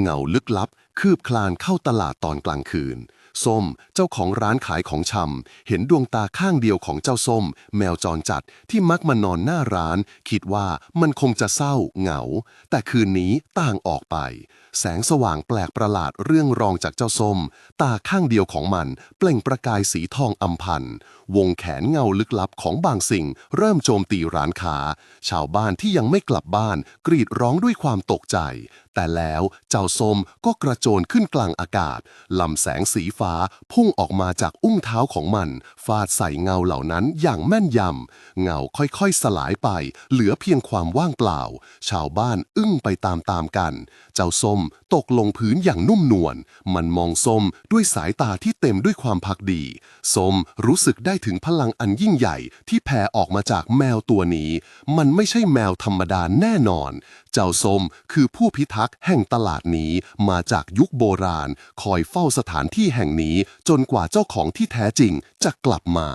เงาลึกลับ คืบคลานเข้าตลาดตอนกลางคืน ส้มเจ้าของร้านขายของชำเห็นดวงตาข้างเดียวของเจ้าส้ม แมวจรจัดที่มักมานอนหน้าร้าน คิดว่ามันคงจะเศร้า เหงา แต่คืนนี้ต่างออกไป แสงสว่างแปลกประหลาดเรื่องรองจากเจ้าส้ม ตาข้างเดียวของมัน เปล่งประกายสีทองอำพันวงแขนเงาลึกลับของบางสิ่ง เริ่มโจมตีร้านค้า ชาวบ้านที่ยังไม่กลับบ้าน กรีดร้องด้วยความตกใจ แต่แล้วเจ้าส้มก็กระโจนขึ้นกลางอากาศลำแสงสีฟ้าพุ่งออกมาจากอุ้งเท้าของมัน ฟาดใส่เงาเหล่านั้นอย่างแม่นยำ เงาค่อยๆสลายไป เหลือเพียงความว่างเปล่า ชาวบ้านอึ้งไปตามๆกัน เจ้าส้มตกลงพื้นอย่างนุ่มนวล มันมองส้มด้วยสายตาที่เต็มด้วยความพักดี ส้มรู้สึกได้ถึงพลังอันยิ่งใหญ่ที่แผ่ออกมาจากแมวตัวนี้ มันไม่ใช่แมวธรรมดาแน่นอน เจ้าส้มคือผู้พิทักษ์แห่งตลาดนี้มาจากยุคโบราณ คอยเฝ้าสถานที่แห่งนี้จนกว่าเจ้าของที่แท้จริงจะกลับมา